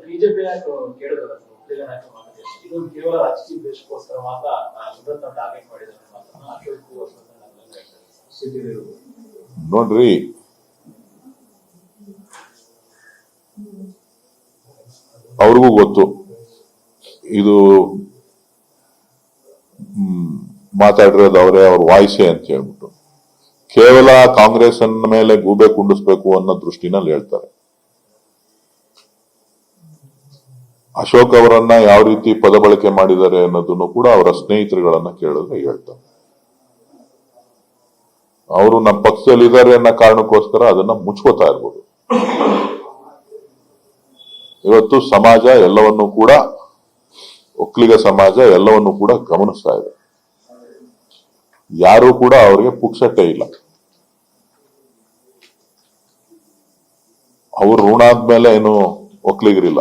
BJP ಇದು ಕೇವಲ ರಾಜಕೀಯ ಉದ್ದೇಶಕ್ಕೋಸ್ಕರ ಮಾತ್ರ ಸುದತ್ತ ಟಾರ್ಗೆಟ್ ಮಾಡಿದ್ದಾರೆ ನೋಡ್ರಿ. ಅವ್ರಿಗೂ ಗೊತ್ತು. ಇದು ಮಾತಾಡಿರೋದು ಅವರೇ, ಅವ್ರ ವಾಯ್ಸೆ ಅಂತ ಹೇಳ್ಬಿಟ್ಟು. ಕೇವಲ ಕಾಂಗ್ರೆಸ್ ಮೇಲೆ ಗೂಬೆ ಕುಂಡಿಸ್ಬೇಕು ಅನ್ನೋ ದೃಷ್ಟಿನಲ್ಲಿ ಹೇಳ್ತಾರೆ. ಅಶೋಕ್ ಅವರನ್ನ ಯಾವ ರೀತಿ ಪದ ಬಳಕೆ ಮಾಡಿದ್ದಾರೆ ಅನ್ನೋದನ್ನು ಕೂಡ ಅವರ ಸ್ನೇಹಿತರುಗಳನ್ನ ಕೇಳಿದ್ರೆ ಹೇಳ್ತಾರೆ. ಅವರು ನಮ್ಮ ಪಕ್ಷದಲ್ಲಿ ಇದ್ದಾರೆ ಅನ್ನೋ ಕಾರಣಕ್ಕೋಸ್ಕರ ಅದನ್ನ ಮುಚ್ಕೋತಾ ಇರ್ಬೋದು. ಇವತ್ತು ಸಮಾಜ ಎಲ್ಲವನ್ನೂ ಕೂಡ, ಒಕ್ಕಲಿಗ ಸಮಾಜ ಎಲ್ಲವನ್ನೂ ಕೂಡ ಗಮನಿಸ್ತಾ ಇದೆ. ಯಾರು ಕೂಡ ಅವರಿಗೆ ಪುಕ್ಸಟ್ಟೆ ಇಲ್ಲ. ಅವ್ರು ಋಣ ಆದ್ಮೇಲೆ ಏನು ಒಕ್ಕಲಿಗರಿಲ್ಲ.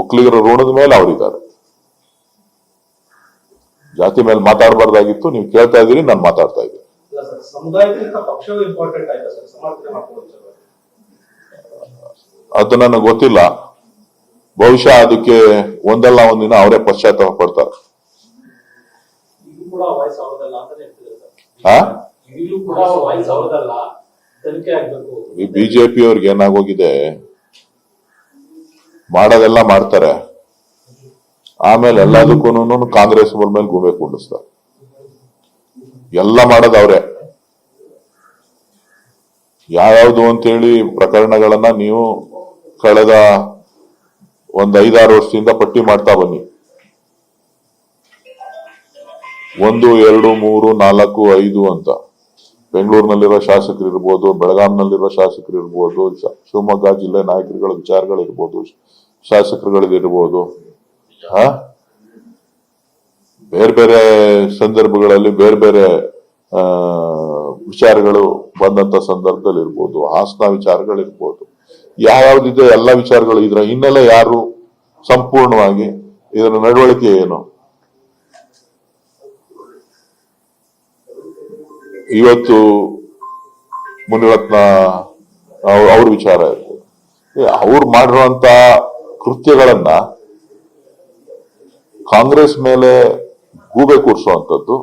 ಒಕ್ಕಲಿಗರ ಋಣದ ಮೇಲೆ ಅವರಿದ್ದಾರೆ. ಜಾತಿ ಮೇಲೆ ಮಾತಾಡಬಾರ್ದಾಗಿತ್ತು ನೀವು ಕೇಳ್ತಾ ಇದ್ದೀರಿ ನಾನು ಮಾತಾಡ್ತಾ ಇದ್ದೀನಿ. ಅದು ನನಗೆ ಗೊತ್ತಿಲ್ಲ. ಬಹುಶಃ ಅದಕ್ಕೆ ಒಂದಲ್ಲ ಒಂದಿನ ಅವರೇ ಪಶ್ಚಾತ್ತಾಪ ಪಡ್ತಾರೆ. ಈ ಬಿಜೆಪಿ ಅವ್ರಿಗೆ ಏನಾಗೋಗಿದೆ ಮಾಡೋದೆಲ್ಲ ಮಾಡ್ತಾರೆ. ಆಮೇಲೆ ಎಲ್ಲದಕ್ಕೂ ಕಾಂಗ್ರೆಸ್ ಮೇಲೆ ಗುಮೆ ಕೂಡಿಸ್ತಾರೆ. ಎಲ್ಲ ಮಾಡೋದು ಅವರೇ. ಯಾವ್ಯಾವ್ದು ಅಂತೇಳಿ ಪ್ರಕರಣಗಳನ್ನ ನೀವು ಕಳೆದ ಒಂದ್ ಐದಾರು ವರ್ಷದಿಂದ ಪಟ್ಟಿ ಮಾಡ್ತಾ ಬನ್ನಿ. ಒಂದು, ಎರಡು, ಮೂರು, ನಾಲ್ಕು, ಐದು ಅಂತ. ಬೆಂಗಳೂರಿನಲ್ಲಿರೋ ಶಾಸಕರು ಇರ್ಬೋದು ಬೆಳಗಾಂನಲ್ಲಿರೋ ಶಾಸಕರು ಇರ್ಬೋದು ಶ- ಶಿವಮೊಗ್ಗ ಜಿಲ್ಲೆ ನಾಯಕರುಗಳ ವಿಚಾರಗಳಿರ್ಬೋದು ಶಾಸಕರುಗಳಿರ್ಬೋದು ಹಾ? ಬೇರೆ ಬೇರೆ ಸಂದರ್ಭಗಳಲ್ಲಿ ಬೇರೆ ಬೇರೆ ವಿಚಾರಗಳು ಬಂದಂತ ಸಂದರ್ಭದಲ್ಲಿ ಇರ್ಬೋದು ಹಾಸನ ವಿಚಾರಗಳಿರ್ಬೋದು. ಯಾವ್ಯಾವ್ದಿದೆ ಎಲ್ಲ ವಿಚಾರಗಳು ಇದ್ರ ಹಿನ್ನೆಲೆ ಯಾರು ಸಂಪೂರ್ಣವಾಗಿ ಇದರ ನಡವಳಿಕೆ ಏನು? ಇವತ್ತು ಮುನಿರತ್ನ ಅವ್ರ ವಿಚಾರ ಇರ್ಬೋದು ಅವ್ರು ಮಾಡಿರುವಂತ ಕೃತ್ಯಗಳನ್ನ ಕಾಂಗ್ರೆಸ್ ಮೇಲೆ ಗೂಬೆ ಕೂರಿಸುವಂತದ್ದು